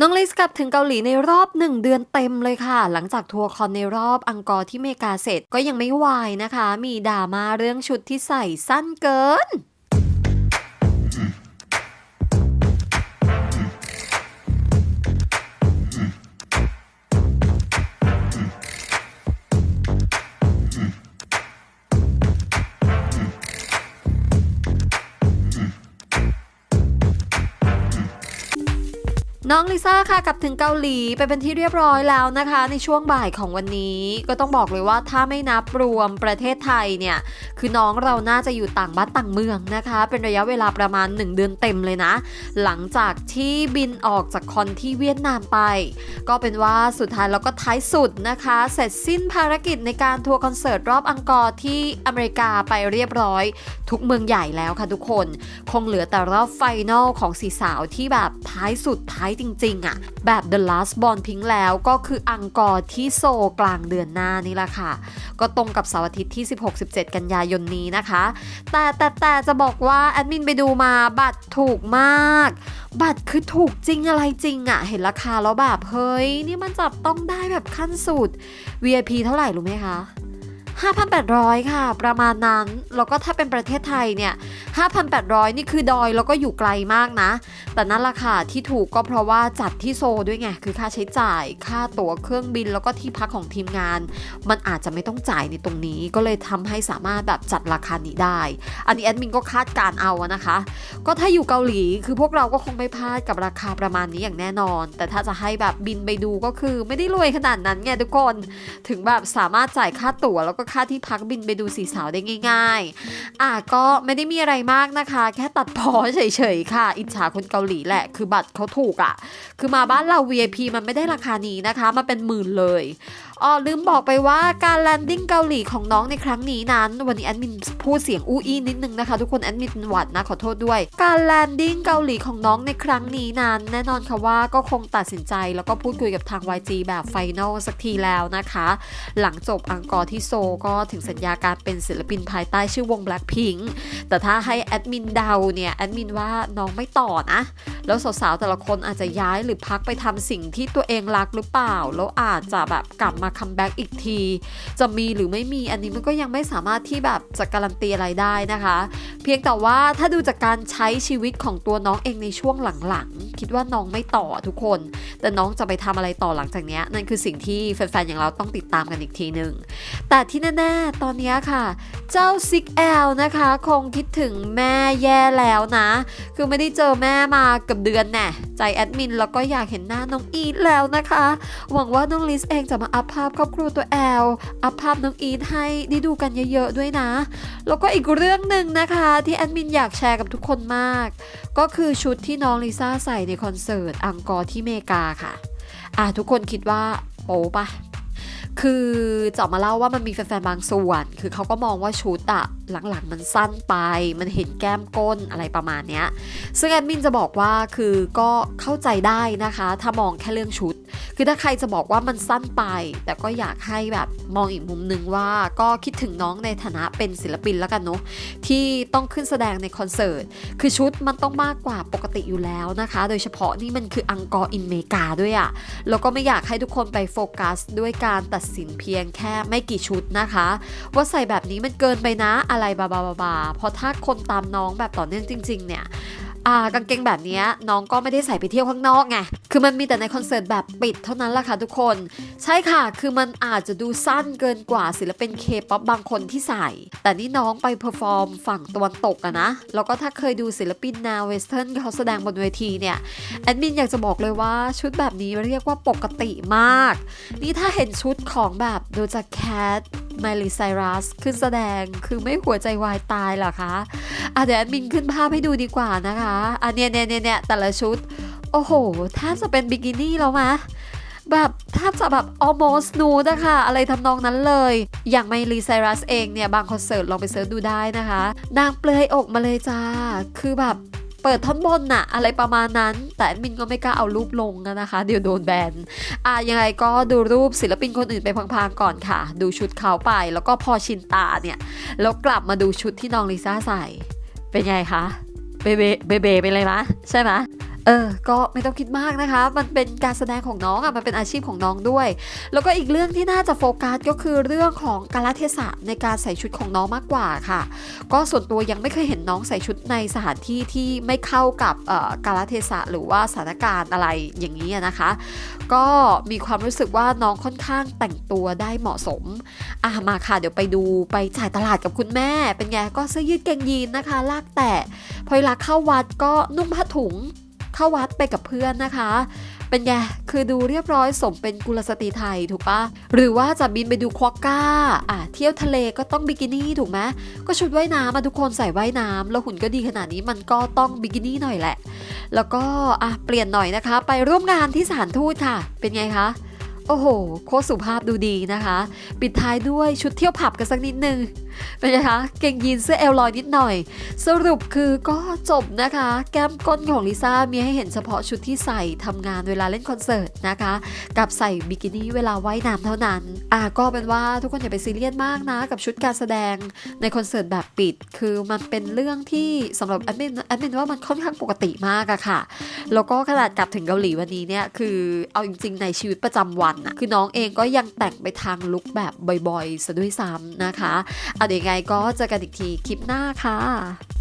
น้องลิสกลับถึงเกาหลีในรอบหนึ่งเดือนเต็มเลยค่ะ หลังจากทัวร์คอนในรอบอังกอร์ที่เมกาเสร็จก็ยังไม่วายนะคะ มีดราม่าเรื่องชุดที่ใส่สั้นเกิน น้องลิซ่าค่ะกลับถึงเกาหลีไปเป็นที่เรียบร้อยแล้วนะคะ ในช่วงบ่ายของวันนี้ก็ต้องบอกเลยว่าถ้าไม่นับรวมประเทศไทยเนี่ย คือน้องเราน่าจะอยู่ต่างบ้านต่างเมืองนะคะ เป็นระยะเวลาประมาณ 1 เดือนเต็มเลยนะ หลังจากที่บินออกจากคอนที่เวียดนามไป ก็เป็นว่าสุดท้ายแล้วก็ท้ายสุดนะคะ เสร็จสิ้นภารกิจในการทัวร์คอนเสิร์ตรอบอังกอร์ที่อเมริกาไปเรียบร้อย ทุกเมืองใหญ่แล้วค่ะทุกคน คงเหลือแต่รอบไฟนอลของสีสาวที่แบบท้ายสุดท้ายจริงๆอะ่ะแบบ The Last b o n Pink แล้วก็คืออังกอร์ที่โซกลางเดือนหน้านี่แหละค่ะ ก็ตรงกับเสาร์อาทิตย์ที่ 16-17 กันยายนนี้นะคะ แต่แต่แต่จะบอกว่าแอดมินไปดูมาบัตรถูกมาก บัตรคือถูกจริงอะไรจริงอะเห็นราคาแล้วแบบ เฮ้ย นี่มันจับต้องได้แบบขั้นสุด VIP เท่าไหร่รู้ไหมคะ 5,800 ค่ะ ประมาณนั้น แล้วก็ถ้าเป็นประเทศไทยเนี่ย 5,800 นี่คือดอยแล้วก็อยู่ไกลมากนะ แต่นั่นราคาที่ถูกก็เพราะว่าจัดที่โซด้วยไง คือค่าใช้จ่าย ค่าตั๋วเครื่องบินแล้วก็ที่พักของทีมงาน มันอาจจะไม่ต้องจ่ายในตรงนี้ ก็เลยทำให้สามารถแบบจัดราคานี้ได้ อันนี้แอดมินก็คาดการเอานะคะ ก็ถ้าอยู่เกาหลีคือพวกเราก็คงไม่พลาดกับราคาประมาณนี้อย่างแน่นอน แต่ถ้าจะให้แบบบินไปดูก็คือไม่ได้รวยขนาดนั้นไงทุกคน ถึงแบบสามารถจ่ายค่าตั๋วแล้วก็ค่าที่พักบินไปดูสีสาวได้ง่าย ๆ อะก็ไม่ได้มีอะไรมากนะคะ แค่ตัดพอเฉยๆค่ะ อิจฉาคนเกาหลีแหละ คือบัตรเขาถูกอะ่ะ คือมาบ้านเรา VIP มันไม่ได้ราคานี้นะคะ มันเป็นหมื่นเลยอ๋อลืมบอกไปว่าการแลนดิ้งเกาหลีของน้องในครั้งนี้นั้น วันนี้แอดมินพูดเสียงอู้อี้นิดนึงนะคะ ทุกคนแอดมินหวัดนะขอโทษด้วย การแลนดิ้งเกาหลีของน้องในครั้งนี้นั้นแน่นอนค่ะว่าก็คงตัดสินใจแล้วก็พูดคุยกับทาง YG แบบไฟนอลสักทีแล้วนะคะ หลังจบอังกอร์ที่โซก็ถึงสัญญาการเป็นศิลปินภายใต้ชื่อวง Blackpink แต่ถ้าให้แอดมินเดาเนี่ยแอดมินว่าน้องไม่ต่อนะ แล้วสาวๆแต่ละคนอาจจะย้ายหรือพักไปทำสิ่งที่ตัวเองรักหรือเปล่า แล้วอาจจะแบบกลับมาคัมแบ็กอีกที จะมีหรือไม่มีอันนี้มันก็ยังไม่สามารถที่แบบจะการันตีอะไรได้นะคะ เพียงแต่ว่าถ้าดูจากการใช้ชีวิตของตัวน้องเองในช่วงหลังๆ คิดว่าน้องไม่ต่อทุกคน แต่น้องจะไปทำอะไรต่อหลังจากเนี้ยนั่นคือสิ่งที่แฟนๆอย่างเราต้องติดตามกันอีกทีหนึ่งแต่ที่แน่ๆ ตอนนี้ค่ะ เจ้าซิกแอลนะคะ คงคิดถึงแม่แย่แล้วนะ คือไม่ได้เจอแม่มาเกับเดือนแน่ใจแอดมินแล้วก็อยากเห็นหน้าน้องอีทแล้วนะคะ หวังว่าน้องลิสเองจะมาอัพภาพครอบครัวตัวแอล อัพภาพน้องอีทให้ได้ดูกันเยอะๆด้วยนะ แล้วก็อีกเรื่องหนึ่งนะคะที่แอดมินอยากแชร์กับทุกคนมาก ก็คือชุดที่น้องลิซ่าใส่ในคอนเสิร์ตอังกอร์ที่เมกาค่ะ อะทุกคนคิดว่าโป๊ปะ คือจะมาเล่าว่ามันมีแฟนๆบางส่วน คือเขาก็มองว่าชุดอะหลังๆมันสั้นไป มันเห็นแก้มก้นอะไรประมาณเนี้ย ซึ่งแอดมินจะบอกว่าคือก็เข้าใจได้นะคะ ถ้ามองแค่เรื่องชุด คือถ้าใครจะบอกว่ามันสั้นไป แต่ก็อยากให้แบบมองอีกมุมนึงว่าก็คิดถึงน้องในฐานะเป็นศิลปินแล้วกันเนาะที่ต้องขึ้นแสดงในคอนเสิร์ต คือชุดมันต้องมากกว่าปกติอยู่แล้วนะคะ โดยเฉพาะนี่มันคืออังกอร์อินเมกาด้วยอะแล้วก็ไม่อยากให้ทุกคนไปโฟกัสด้วยการตัดสินเพียงแค่ไม่กี่ชุดนะคะ ว่าใส่แบบนี้มันเกินไปนะอะไรบาบาบาบาเพราะถ้าคนตามน้องแบบต่อเนื่องจริง ๆ เนี่ย อ่ากางเกงแบบนี้น้องก็ไม่ได้ใส่ไปเที่ยวข้างนอกไง คือมันมีแต่ในคอนเสิร์ตแบบปิดเท่านั้นแหละค่ะทุกคน ใช่ค่ะ คือมันอาจจะดูสั้นเกินกว่าศิลปินเคป๊อปบางคนที่ใส่ แต่นี่น้องไปเพอร์ฟอร์มฝั่งตะวันตกอะนะ แล้วก็ถ้าเคยดูศิลปินแนวเวสเทิร์นเขาแสดงบนเวทีเนี่ย แอดมินอยากจะบอกเลยว่าชุดแบบนี้เรียกว่าปกติมาก นี่ถ้าเห็นชุดของแบบโดจากแคท ไมลิไซรัสขึ้นแสดงคือไม่หัวใจวายตายเหรอคะอะเดี๋ยวแอดมินขึ้นภาพให้ดูดีกว่านะคะอะเนี่ยเนี่ยเนี่ยเนี่ยแต่ละชุด โอ้โหแทบจะเป็นบิกินี่แล้วมะแบบแทบจะแบบ almost nude อะค่ะอะไรทำนองนั้นเลย อย่างไมลีไซรัสเองเนี่ย บางคอนเสิร์ตลองไปเสิร์ชดูได้นะคะ นางเปลือยอกมาเลยจ้า คือแบบ เปิดท่อนบนน่ะ อะไรประมาณนั้น แต่แอดมินก็ไม่กล้าเอารูปลงนะคะ เดี๋ยวโดนแบนอะยังไงก็ดูรูปศิลปินคนอื่นไปพังๆก่อนค่ะ ดูชุดเขาไป แล้วก็พอชินตาเนี่ย แล้วกลับมาดูชุดที่น้องลิซ่าใส่ เป็นไงคะ เบเบเบเบไปเลยมะใช่ไหม เออ ก็ไม่ต้องคิดมากนะคะ มันเป็นการแสดงของน้องอะ่ะ มันเป็นอาชีพของน้องด้วย แล้วก็อีกเรื่องที่น่าจะโฟกัสก็คือเรื่องของกาลเทศะในการใส่ชุดของน้องมากกว่าค่ะ ก็ส่วนตัวยังไม่เคยเห็นน้องใส่ชุดในสถานที่ที่ไม่เข้ากับกาลเทศะหรือว่าสถานการณ์อะไรอย่างนี้นะคะ ก็มีความรู้สึกว่าน้องค่อนข้างแต่งตัวได้เหมาะสม อะมาค่ะ เดี๋ยวไปดูไปจ่ายตลาดกับคุณแม่ เป็นไงก็เสื้อยืดเกงยีนนะคะ ลากแตะพอเวลาเข้าวัดก็นุ่งผ้าถุง เข้าวัดไปกับเพื่อนนะคะ เป็นไง คือดูเรียบร้อยสมเป็นกุลสตรีไทยถูกปะหรือว่าจะบินไปดูควอกก้าอะเที่ยวทะเลก็ต้องบิกินี่ถูกไหมก็ชุดว่ายน้ำมาทุกคนใส่ว่ายน้ำแล้วหุ่นก็ดีขนาดนี้มันก็ต้องบิกินี่หน่อยแหละ แล้วก็อะเปลี่ยนหน่อยนะคะ ไปร่วมงานที่สถานทูตค่ะ เป็นไงคะ โอ้โห โคสุภาพดูดีนะคะ ปิดท้ายด้วยชุดเที่ยวผับกันสักนิดนึงเป็นไงคะเก่งยีนเสื้อเอลลอยนิดหน่อย สรุปคือก็จบนะคะ แก้มก้นของลิซ่ามีให้เห็นเฉพาะชุดที่ใส่ทำงานเวลาเล่นคอนเสิร์ตนะคะ กับใส่บิกินี่เวลาว่ายน้ำเท่านั้น อะก็เป็นว่าทุกคนอย่าไปซีเรียสมากนะ กับชุดการแสดงในคอนเสิร์ตแบบปิด คือมันเป็นเรื่องที่สำหรับแอดมินแอดมินว่ามันค่อนข้างปกติมากอะค่ะ แล้วก็ขนาดกลับถึงเกาหลีวันนี้เนี่ยคือเอาจริงๆในชีวิตประจำวันอะคือน้องเองก็ยังแต่งไปทางลุคแบบบ่อยๆซะด้วยซ้ำนะคะ เอาเดี๋ยวไงก็เจอกันอีกทีคลิปหน้าค่ะ